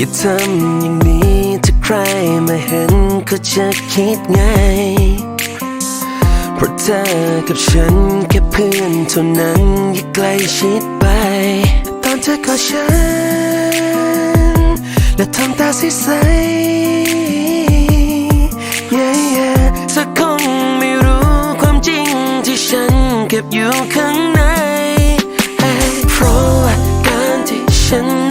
อย่าทำอย่างนี้ถ้าใครมาเห็นก็จะคิดไง เพราะเธอกับฉันแค่เพื่อนเท่านั้นอย่าใกล้ชิดไป ตอนเธอกอฉัน และทำตาใสๆ yeah, yeah เธอคงไม่รู้ความจริงที่ฉันเก็บอยู่ข้างในเอ้ยเพราะว่าการที่ฉัน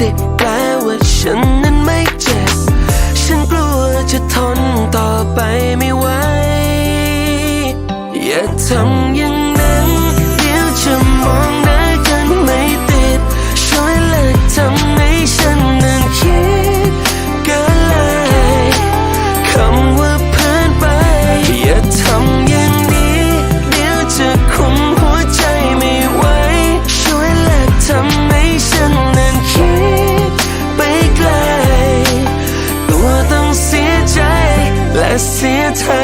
ได้แปลว่าฉันนั้นไม่เจ็บ ฉันกลัวจะทนต่อไปไม่ไหวอย่าทำ เสียเธอ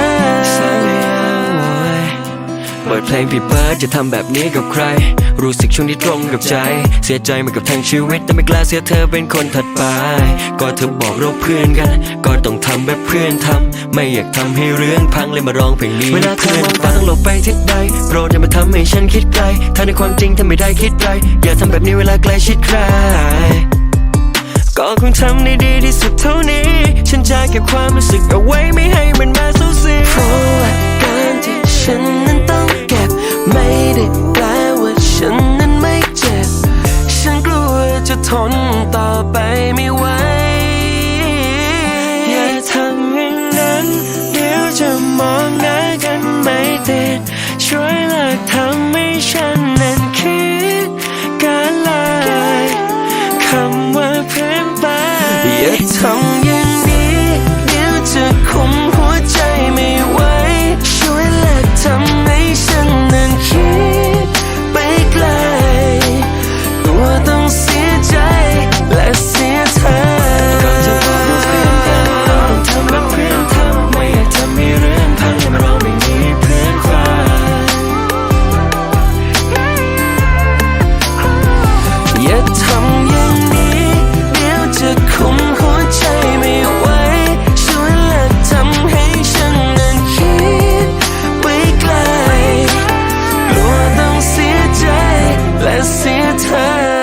เปิดเพลงพี่เบิร์ดจะทำแบบนี้กับใคร รู้สึกช่วงที่ตรงกับใจ เสียใจมากับทั้งชีวิต แต่ไม่กล้าเสียเธอเป็นคนถัดไป ก็เธอบอกเราเพื่อนกัน ก็ต้องทำแบบเพื่อนทำ ไม่อยากทำให้เรื่องพังเลยมาร้องเพลงนี้เวลาเธอมองตาต้องหลบไปทิศใด โปรดอย่ามาทำให้ฉันคิดไกลถ้าในความจริงถ้าไม่ได้คิดไรอย่าทำแบบนี้เวลาใกล้ชิดใคร ก็คงทำได้ดีที่สุดเท่านี้ ฉันจะเก็บความรู้สึกเอาไว้ไม่ให้มันมาสูญเสียเพราะว่าการที่ฉันนั้นต้องเก็บ ไม่ได้แปลว่าฉันนั้นไม่เจ็บ ฉันกลัวจะทนต่อไปไม่ไหว กั time.